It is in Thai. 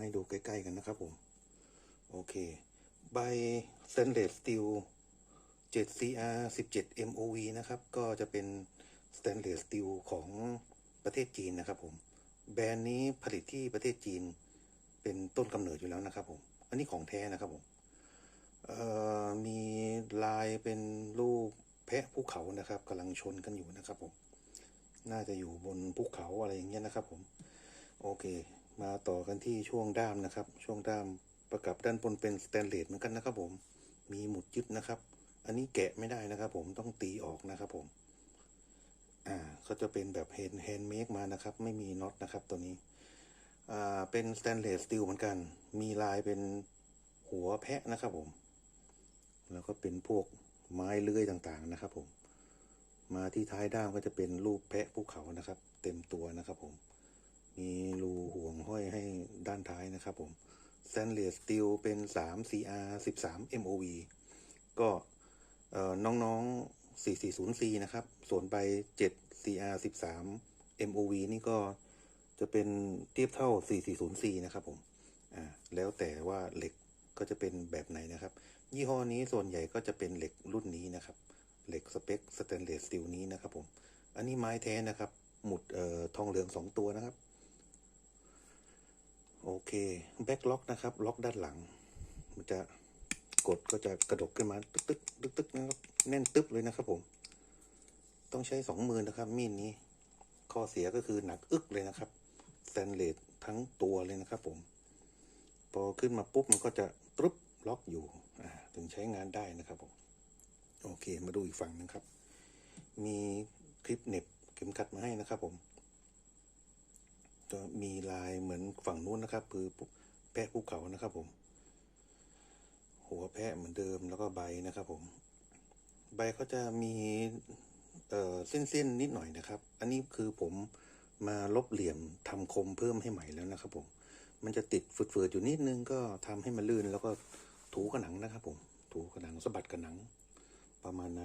ให้ดูใกล้ ๆ กันนะครับผม โอเค ใบ stainless steel 7CR 17 MOV นะครับ ก็จะเป็น stainless steel ของประเทศจีนนะครับผม แบรนด์นี้ผลิตที่ประเทศจีน เป็นต้นกำเนิดอยู่แล้วนะครับผม อันนี้ของแท้นะครับผมมีลายเป็นรูปแพะภูเขานะครับกำลังชนกันอยู่นะครับผม น่าจะอยู่บนภูเขาอะไรอย่างเงี้ยนะครับผม โอเค มาต่อกันที่ช่วงด้ามนะครับ ช่วงด้ามประกับด้านบนเป็นสแตนเลสเหมือนกันนะครับผม มีหมุดยึดนะครับ อันนี้แกะไม่ได้นะครับ ผมต้องตีออกนะครับผม อ่าเขาจะเป็นแบบแฮนด์แฮนด์เมคมานะครับ ไม่มีน็อตนะครับตัวนี้ อ่า เป็นสแตนเลสสตีลเหมือนกัน มีลายเป็นหัวแพะนะครับผม แล้วก็เป็นพวกไม้เลื้อยต่างๆนะครับผม มาที่ท้ายด้ามก็จะเป็นรูปแพะภูเขานะครับ เต็มตัวนะครับผม รูห่วงห้อยให้ด้านท้ายนะครับผม s t a n l e s s steel เป็น 3 CR 13 MOV ก็เอ่อน้องๆ 440C นะครับ ส่วนใบ7 CR 13 MOV นี่ก็จะเป็นเทียบเท่า 440C นะครับผม อ่า แล้วแต่ว่าเหล็กก็จะเป็นแบบไหนนะครับ ยี่ห้อนี้ส่วนใหญ่ก็จะเป็นเหล็กรุ่นนี้นะครับ เหล็กสเปคสแตนเลสสตีลนี้นะครับผม อันนี้ไม้แท้นะครับ หมุดเอ่อทองเหลืองสองตัวนะครับ เคแบ็กล็อกนะครับ ล็อกด้านหลัง มันจะกดก็จะกระดกขึ้นมา ตึกตึกตึกตึกนะครับแน่นตึ๊บเลยนะครับผม ต้องใช้สองมือนะครับ มีดนี้ ข้อเสียก็คือหนักอึกเลยนะครับแตนเลสทั้งตัวเลยนะครับผม พอขึ้นมาปุ๊บมันก็จะตรึบล็อกอยู่ถึงใช้งานได้นะครับผม โอเค มาดูอีกฝั่งหนึงครับ มีคลิปเน็บเข็มขัดมาให้นะครับผม ก็มีลายเหมือนฝั่งนู้นนะครับ คือแพะภูเขานะครับผม หัวแพะเหมือนเดิมแล้วก็ใบนะครับ ผม ใบเขาจะมีเอ่อเส้นๆนิดหน่อยนะครับ อันนี้คือผมมาลบเหลี่ยมทำคมเพิ่มให้ใหม่แล้วนะครับผม มันจะติดฝืดๆอยู่นิดนึงก็ทำให้มันลื่นแล้วก็ถูกระหนังนะครับ ผม ถูกระหนังสะบัดกระหนังประมาณนั้น